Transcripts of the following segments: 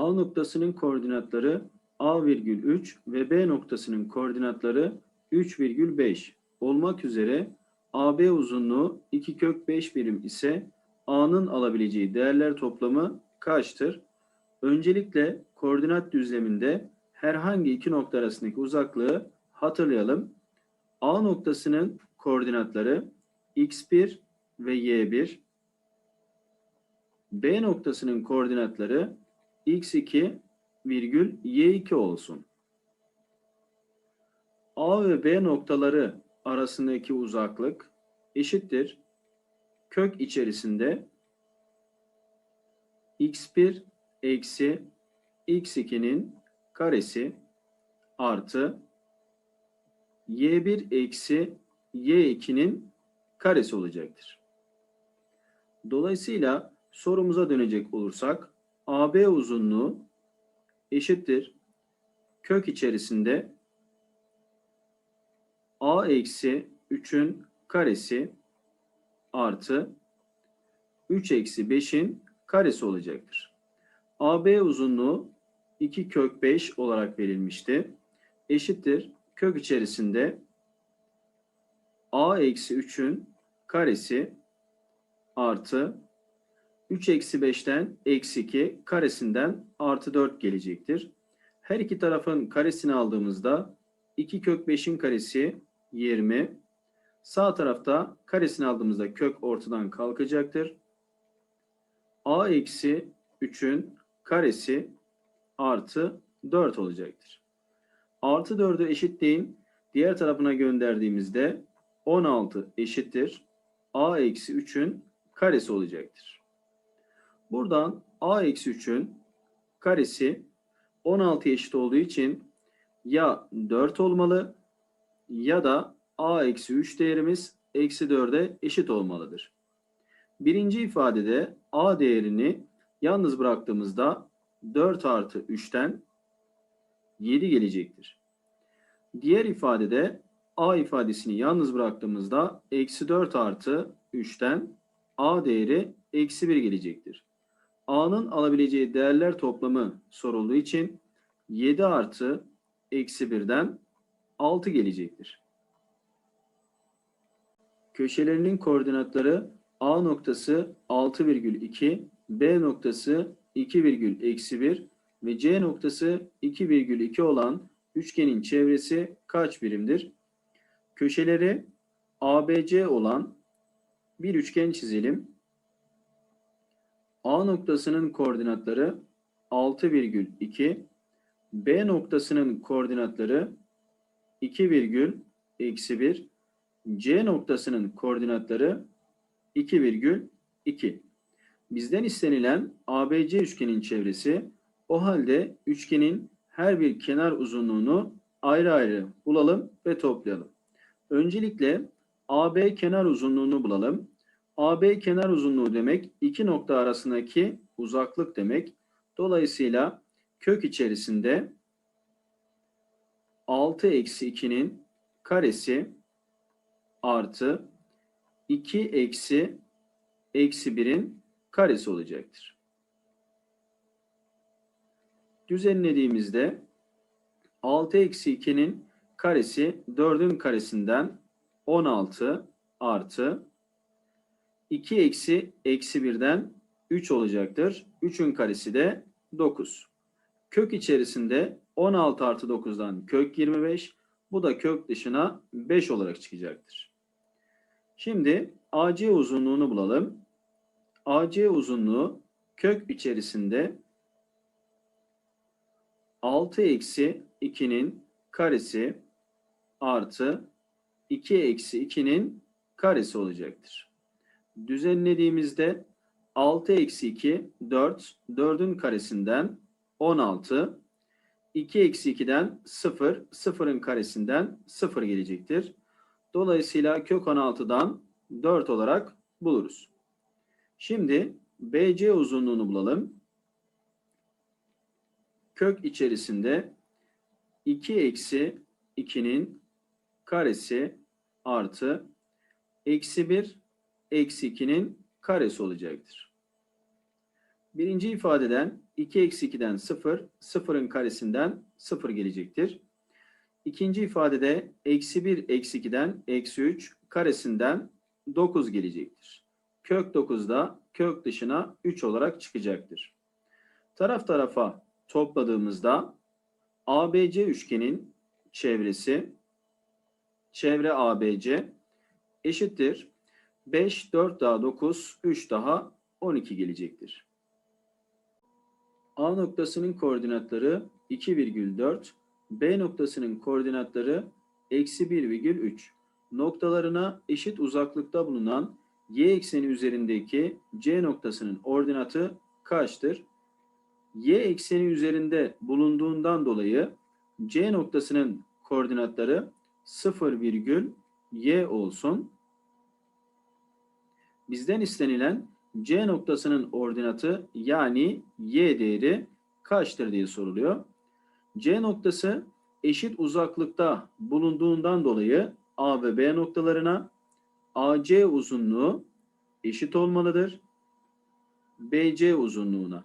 A noktasının koordinatları A virgül 3 ve B noktasının koordinatları 3,5 olmak üzere AB uzunluğu 2 kök 5 birim ise A'nın alabileceği değerler toplamı kaçtır? Öncelikle koordinat düzleminde herhangi iki nokta arasındaki uzaklığı hatırlayalım. A noktasının koordinatları x1 ve y1. B noktasının koordinatları x2 virgül y2 olsun. A ve B noktaları arasındaki uzaklık eşittir. Kök içerisinde x1 eksi x2'nin karesi artı y1 eksi y2'nin karesi olacaktır. Dolayısıyla sorumuza dönecek olursak AB uzunluğu eşittir kök içerisinde a eksi 3'ün karesi artı 3 eksi 5'in karesi olacaktır. AB uzunluğu 2 kök 5 olarak verilmişti. Eşittir kök içerisinde a eksi 3'ün karesi artı 3 eksi 5'ten eksi 2 karesinden artı 4 gelecektir. Her iki tarafın karesini aldığımızda 2 kök 5'in karesi 20. Sağ tarafta karesini aldığımızda kök ortadan kalkacaktır. a eksi 3'ün karesi artı 4 olacaktır. Artı 4'ü eşitleyin. Diğer tarafına gönderdiğimizde 16 eşittir. a eksi 3'ün karesi olacaktır. Buradan a eksi 3'ün karesi 16 eşit olduğu için ya 4 olmalı ya da a eksi 3 değerimiz eksi 4'e eşit olmalıdır. Birinci ifadede a değerini yalnız bıraktığımızda 4 artı 3'ten 7 gelecektir. Diğer ifadede a ifadesini yalnız bıraktığımızda eksi 4 artı 3'ten a değeri eksi 1 gelecektir. A'nın alabileceği değerler toplamı sorulduğu için 7 artı eksi 1'den 6 gelecektir. Köşelerinin koordinatları A noktası 6,2, B noktası 2,1 ve C noktası 2,2 olan üçgenin çevresi kaç birimdir? Köşeleri ABC olan bir üçgen çizelim. A noktasının koordinatları 6,2, B noktasının koordinatları 2, eksi 1, C noktasının koordinatları 2,2. Bizden istenilen ABC üçgenin çevresi o halde üçgenin her bir kenar uzunluğunu ayrı ayrı bulalım ve toplayalım. Öncelikle AB kenar uzunluğunu bulalım. AB kenar uzunluğu demek iki nokta arasındaki uzaklık demek. Dolayısıyla kök içerisinde 6 eksi 2'nin karesi artı 2 eksi eksi 1'in karesi olacaktır. Düzenlediğimizde 6 eksi 2'nin karesi 4'ün karesinden 16 artı 2 eksi eksi 1'den 3 olacaktır. 3'ün karesi de 9. Kök içerisinde 16 artı 9'dan kök 25. Bu da kök dışına 5 olarak çıkacaktır. Şimdi AC uzunluğunu bulalım. AC uzunluğu kök içerisinde 6 eksi 2'nin karesi artı 2 eksi 2'nin karesi olacaktır. Düzenlediğimizde 6 eksi 2 4 4'ün karesinden 16 2 eksi 2'den 0 0'ın karesinden 0 gelecektir. Dolayısıyla kök 16'dan 4 olarak buluruz. Şimdi BC uzunluğunu bulalım. Kök içerisinde 2 eksi 2'nin karesi artı eksi 1 eksi 2'nin karesi olacaktır. Birinci ifadeden 2 eksi 2'den 0, 0'ın karesinden 0 gelecektir. İkinci ifadede eksi 1 eksi 2'den eksi 3 karesinden 9 gelecektir. Kök 9 da kök dışına 3 olarak çıkacaktır. Taraf tarafa topladığımızda ABC üçgenin çevresi çevre ABC eşittir. 5, 4 daha 9, 3 daha 12 gelecektir. A noktasının koordinatları 2,4, B noktasının koordinatları eksi 1,3. Noktalarına eşit uzaklıkta bulunan y ekseni üzerindeki C noktasının ordinatı kaçtır? Y ekseni üzerinde bulunduğundan dolayı C noktasının koordinatları 0 virgül y olsun. Bizden istenilen C noktasının ordinatı yani y değeri kaçtır diye soruluyor. C noktası eşit uzaklıkta bulunduğundan dolayı A ve B noktalarına AC uzunluğu eşit olmalıdır. BC uzunluğuna.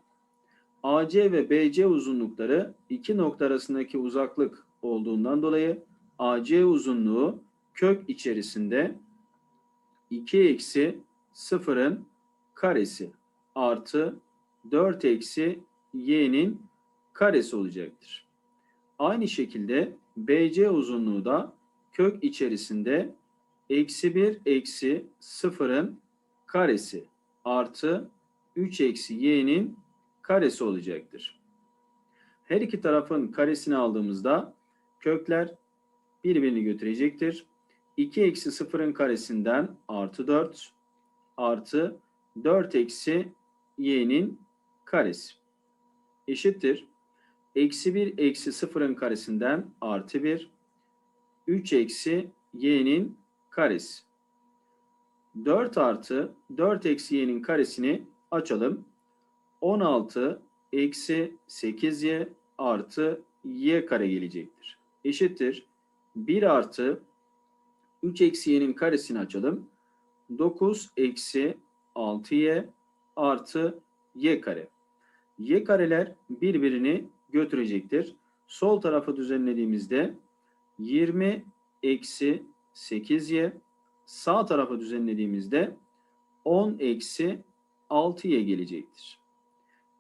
AC ve BC uzunlukları iki nokta arasındaki uzaklık olduğundan dolayı AC uzunluğu kök içerisinde 2 eksi 0'ın karesi artı 4 eksi y'nin karesi olacaktır. Aynı şekilde BC uzunluğu da kök içerisinde eksi 1 eksi 0'ın karesi artı 3 eksi y'nin karesi olacaktır. Her iki tarafın karesini aldığımızda kökler birbirini götürecektir. 2 eksi 0'ın karesinden artı 4 artı 4 eksi y'nin karesi eşittir. Eksi 1 eksi 0'ın karesinden artı 1 3 eksi y'nin karesi. 4 artı 4 eksi y'nin karesini açalım. 16 eksi 8y artı y kare gelecektir. Eşittir. 1 artı 3 eksi y'nin karesini açalım. 9 eksi 6y artı y kare. Y kareler birbirini götürecektir. Sol tarafı düzenlediğimizde 20 eksi 8y sağ tarafı düzenlediğimizde 10 eksi 6y gelecektir.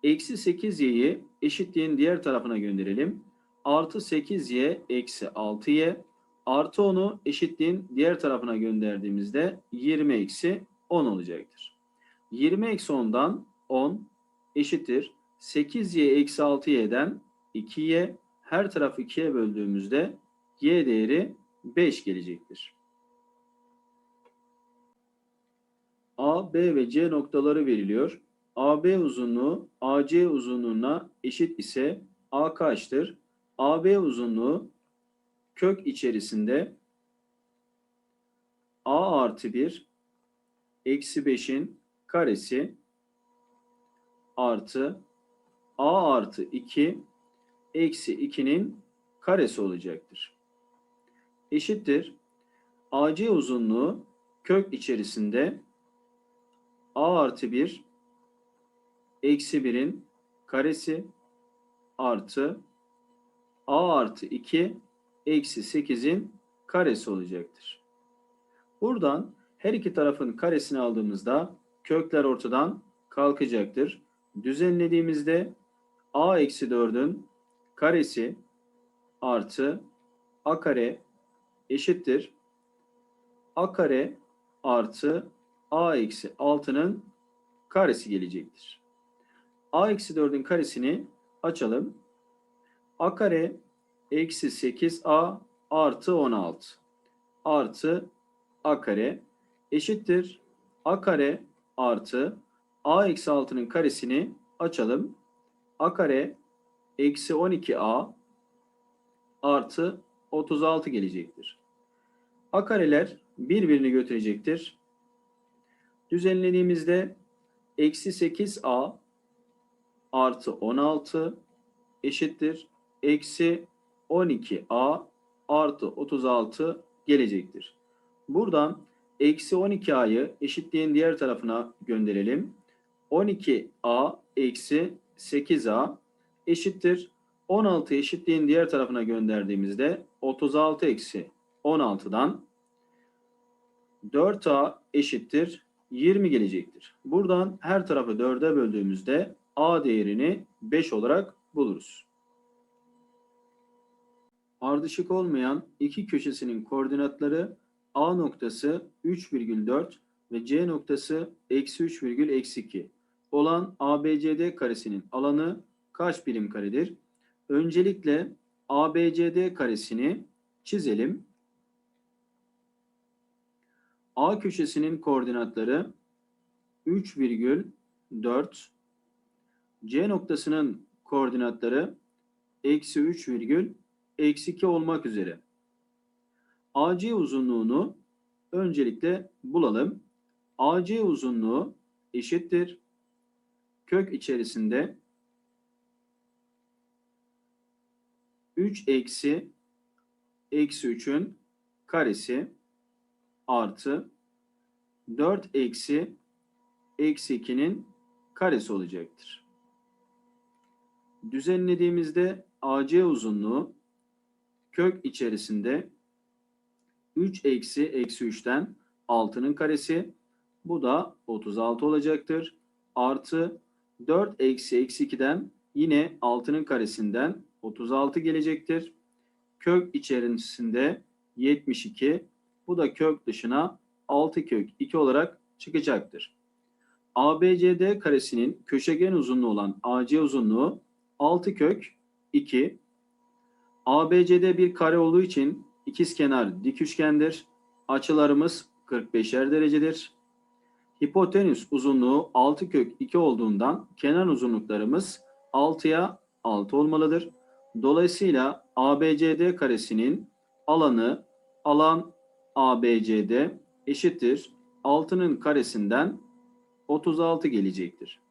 Eksi 8y'yi eşitliğin diğer tarafına gönderelim. Artı 8y eksi 6y artı 10'u eşitliğin diğer tarafına gönderdiğimizde 20 eksi 10 olacaktır. 20 eksi 10'dan 10 eşittir. 8y eksi 6y'den 2y her tarafı 2'ye böldüğümüzde y değeri 5 gelecektir. A, B ve C noktaları veriliyor. AB uzunluğu AC uzunluğuna eşit ise A kaçtır? AB uzunluğu kök içerisinde A artı 1 eksi 5'in karesi artı A artı 2 eksi 2'nin karesi olacaktır. Eşittir. AC uzunluğu kök içerisinde A artı 1 eksi 1'in karesi artı A artı 2 eksi 8'in karesi olacaktır. Buradan her iki tarafın karesini aldığımızda kökler ortadan kalkacaktır. Düzenlediğimizde a eksi 4'ün karesi artı a kare eşittir. a kare artı a eksi 6'nın karesi gelecektir. a eksi 4'ün karesini açalım. a kare eksi 8a artı 16 artı a kare eşittir. a kare artı a eksi 6'nın karesini açalım. a kare eksi 12a artı 36 gelecektir. a kareler birbirini götürecektir. Düzenlediğimizde eksi 8a artı 16 eşittir. Eksi 12a artı 36 gelecektir. Buradan eksi 12a'yı eşitliğin diğer tarafına gönderelim. 12a eksi 8a eşittir. 16 eşitliğin diğer tarafına gönderdiğimizde 36 eksi 16'dan 4a eşittir 20 gelecektir. Buradan her tarafı 4'e böldüğümüzde a değerini 5 olarak buluruz. Ardışık olmayan iki köşesinin koordinatları A noktası 3,4 ve C noktası eksi 3,2 olan ABCD karesinin alanı kaç birim karedir? Öncelikle ABCD karesini çizelim. A köşesinin koordinatları 3,4 C noktasının koordinatları eksi 3, eksi 2 olmak üzere. AC uzunluğunu öncelikle bulalım. AC uzunluğu eşittir. Kök içerisinde 3 eksi eksi 3'ün karesi artı 4 eksi eksi 2'nin karesi olacaktır. Düzenlediğimizde AC uzunluğu kök içerisinde 3 eksi eksi 3'ten 6'nın karesi bu da 36 olacaktır. Artı 4 eksi eksi 2'den yine 6'nın karesinden 36 gelecektir. Kök içerisinde 72 bu da kök dışına 6 kök 2 olarak çıkacaktır. ABCD karesinin köşegen uzunluğu olan AC uzunluğu 6 kök 2. ABCD bir kare olduğu için ikizkenar dik üçgendir. Açılarımız 45'er derecedir. Hipotenüs uzunluğu 6 kök 2 olduğundan kenar uzunluklarımız 6'ya 6 olmalıdır. Dolayısıyla ABCD karesinin alanı alan ABCD eşittir 6'nın karesinden 36 gelecektir.